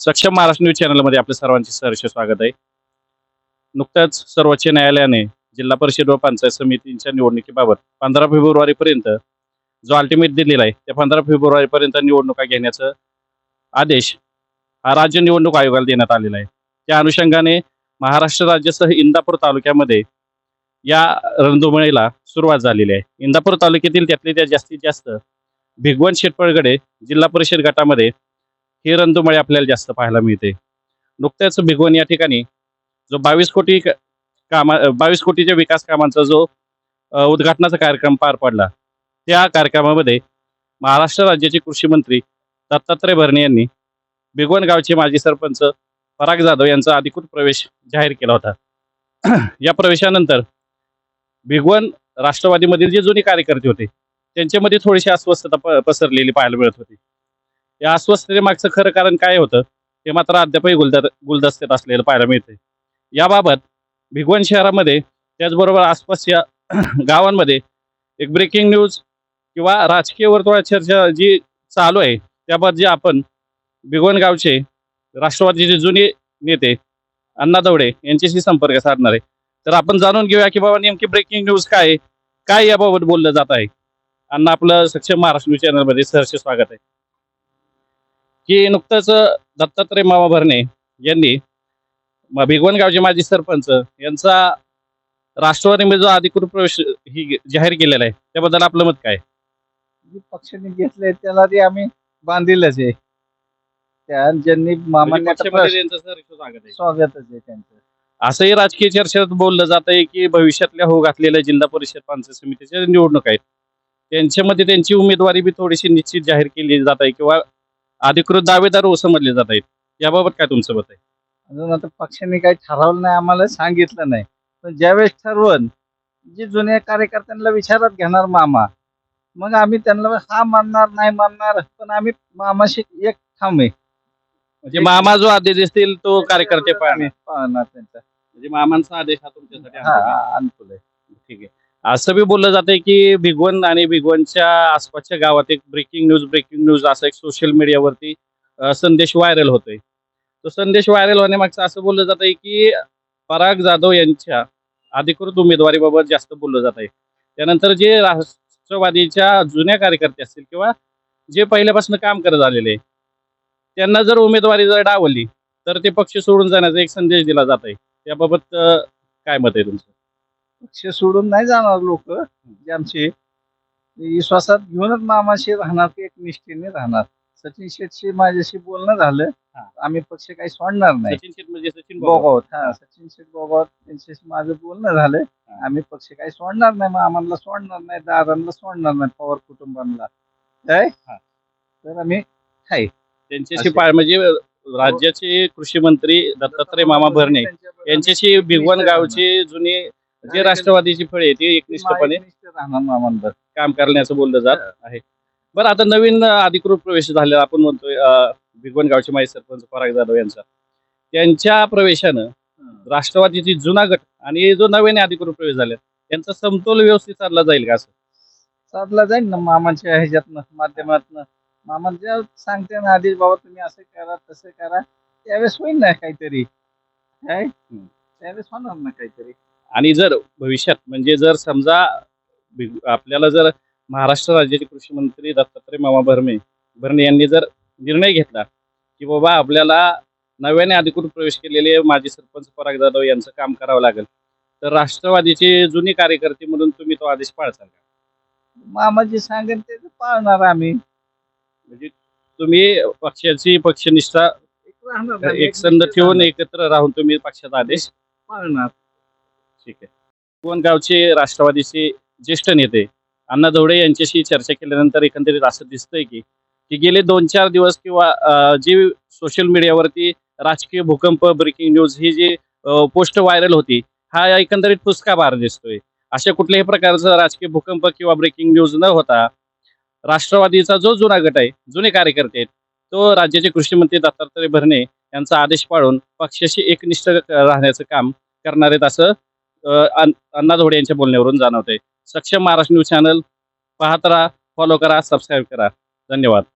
सक्षम महाराष्ट्र न्यूज चॅनलमध्ये आपल्या सर्वांचे सहर्ष स्वागत आहे. नुकत्याच सर्वोच्च न्यायालयाने जिल्हा परिषद व पंचायत समितींच्या निवडणुकीबाबत पंधरा फेब्रुवारीपर्यंत जो अल्टिमेट दिलेला आहे त्या पंधरा फेब्रुवारीपर्यंत निवडणुका घेण्याचा आदेश हा राज्य निवडणूक आयोगाला देण्यात आलेला आहे. त्या अनुषंगाने महाराष्ट्र राज्यासह इंदापूर तालुक्यामध्ये या रणधुमळीला सुरुवात झालेली आहे. इंदापूर तालुक्यातील त्यातले त्या जास्तीत जास्त भिगवण शेटपळगडे जिल्हा परिषद गटामध्ये ही रणधुमाळी आपल्याला जास्त पाहायला मिळते. नुकत्याच भिगवण या ठिकाणी जो बावीस कोटी कामा बावीस कोटीच्या विकास कामांचा जो उद्घाटनाचा कार्यक्रम पार पडला त्या कार्यक्रमामध्ये महाराष्ट्र राज्याचे कृषी मंत्री दत्तात्रय भरणे यांनी भिगवण गावचे माजी सरपंच पराग जाधव यांचा अधिकृत प्रवेश जाहीर केला होता. या प्रवेशानंतर भिगवण राष्ट्रवादीमधील जे जुने कार्यकर्ते होते त्यांच्यामध्ये थोडीशी अस्वस्थता प- पसरलेली पाहायला मिळत होती. या अस्वस्थतेमागचं खरं कारण काय होतं? ते मात्र अद्यापही गुलद गुलदस्त्यात असलेलं पाहायला मिळते याबाबत भिगवण शहरामध्ये त्याचबरोबर आसपासच्या गावांमध्ये एक ब्रेकिंग न्यूज किंवा राजकीय वर्तुळात चर्चा जी चालू आहे त्याबाबत जे आपण भिगवण गावचे राष्ट्रवादीचे जुने नेते अण्णा दवडे यांच्याशी संपर्क साधणार आहे. तर आपण जाणून घेऊया की बाबा नेमकी ब्रेकिंग न्यूज काय आहे? काय याबाबत बोललं जात आहे? अण्णा आपलं सक्षम महाराष्ट्र न्यूज चॅनलमध्ये सहर्ष स्वागत आहे. की नुकतंच दत्तात्रय मामा भरणे यांनी भिगवण गावचे माजी सरपंच यांचा राष्ट्रवादीमध्ये जो अधिकृत प्रवेश ही जाहीर केलेला आहे. त्याबद्दल आपलं मत काय? जे पक्षाने घेतले त्याला ते आम्ही बांधीलच आहे. त्या ज्यांनी मामांनी आता पक्षामध्ये प्रश्न- त्यांचं सहर्ष स्वागत आहे. स्वागतच आहे त्यांचं. असंही राजकीय चर्चेत बोललं जात आहे की भविष्यातल्या हो घातलेल्या जिल्हा परिषद पंचायत समितीच्या निवडणूक आहेत. त्यांच्यामध्ये त्यांची उमेदवारी बी थोडीशी निश्चित जाहीर केली जात आहे किंवा अधिकृत दावेदार समजले जात आहेत. याबाबत काय तुमचं मत आहे? अजून आता पक्षाने काही ठरवलं नाही आम्हाला सांगितलं नाही. पण ज्यावेळेस ठरवून जे जुन्या कार्यकर्त्यांना विचारात घेणार मामा मग आम्ही त्यांना हा मानणार नाही मानणार पण आम्ही मामाशी एक ठाम आहे. म्हणजे मामा जो आदेश देतील तो कार्यकर्ते पाहणार पाहणार त्यांचा. म्हणजे मामांचा आदेश हा तुमच्यासाठी हा. हा, असं बी बोललं जातंय की भिगवण आणि भिगवणच्या आसपासच्या गावात एक ब्रेकिंग न्यूज ब्रेकिंग न्यूज असं एक सोशल मीडियावरती संदेश व्हायरल होतोय. तो संदेश व्हायरल होण्यामागचं असं बोललं जात आहे की पराग जाधव यांच्या अधिकृत उमेदवारीबाबत जास्त बोललं जात आहे त्यानंतर जे राष्ट्रवादीच्या जुन्या कार्यकर्ते असतील किंवा जे पहिल्यापासून काम करत आलेले त्यांना जर उमेदवारी जर डावली तर ते पक्ष सोडून जाण्याचा एक संदेश दिला जात आहे त्याबाबत काय मत आहे तुमचं? पक्ष सोडून नाही जाणार लोक जे आमचे विश्वासात घेऊनच मामाशी राहणार ते एक निष्ठेने राहणार सचिन शेठशी माझ्याशी बोलणं झालं. आम्ही पक्ष काही सोडणार नाही सचिन शेट म्हणजे सचिन बोगाव. बोगावत हा सचिन शेठ बोगावत त्यांच्याशी माझं बोलणं झालं. आम्ही पक्ष काही सोडणार नाही मामांना सोडणार नाही दादांना सोडणार नाही पवार कुटुंबांना काय हा. तर आम्ही आहे त्यांच्याशी म्हणजे राज्याचे कृषी मंत्री दत्तात्रय मामा भरणे यांच्याशी भिगवण गावचे जुने जे राष्ट्रवादीची फळे ते एकनिष्ठपणे निष्ठ राहणार काम करण्याचं बोललं जात आहे. बरं आता नवीन अधिकृत प्रवेश झालेला आपण म्हणतोय भिगवण गावचे माजी सरपंच पराग जाधव यांचा. त्यांच्या प्रवेशानं राष्ट्रवादीची जुना गट आणि जो नवीन अधिकृत प्रवेश झाले त्यांचा समतोल व्यवस्थित साधला जाईल का असं? साधला जाईल ना मामांच्या ह्याच्यातनं माध्यमातनं. मामा ज्या सांगते ना आधी बाबा तुम्ही असं करा तसं करा. त्यावेळेस होईल ना काहीतरी. काय. त्यावेळेस होणार ना काहीतरी. आणि जर भविष्यात म्हणजे जर समजा आपल्याला जर महाराष्ट्र राज्याचे कृषी मंत्री दत्तात्रय मामा भरणे भरणे यांनी जर निर्णय घेतला की बाबा आपल्याला नव्याने अधिकृत प्रवेश केलेले माजी सरपंच पराग जाधव यांचं काम करावं लागेल तर राष्ट्रवादीचे जुने कार्यकर्ते म्हणून तुम्ही तो आदेश पाळसाल का? मामा जे सांगेल ते पाळणार आम्ही. म्हणजे तुम्ही पक्षाची पक्षनिष्ठा एकसंध ठेवून. एकत्र राहून तुम्ही पक्षाचा आदेश पाळणार. ठीक आहे. कोणगावचे राष्ट्रवादीचे ज्येष्ठ नेते अण्णा धवडे यांच्याशी चर्चा केल्यानंतर एकंदरीत असं दिसतंय की की गेले दोन चार दिवस किंवा जे जी सोशल मीडियावरती राजकीय भूकंप ब्रेकिंग न्यूज ही जी पोस्ट व्हायरल होती हा एकंदरीत पुसका दिसतोय. अशा कुठल्याही प्रकारचं राजकीय भूकंप किंवा ब्रेकिंग न्यूज न होता राष्ट्रवादीचा जो जुना गट आहे जुने कार्यकर्ते आहेत तो राज्याचे कृषी मंत्री दत्तात्रय भरणे यांचा आदेश पाळून पक्षाशी एकनिष्ठ राहण्याचं काम करणार आहेत असं अण्णा धोडे यांच्या बोलण्यावरून जाणवते आहे सक्षम महाराष्ट्र न्यूज चॅनल पाहत राहा फॉलो करा सबस्क्राईब करा. धन्यवाद.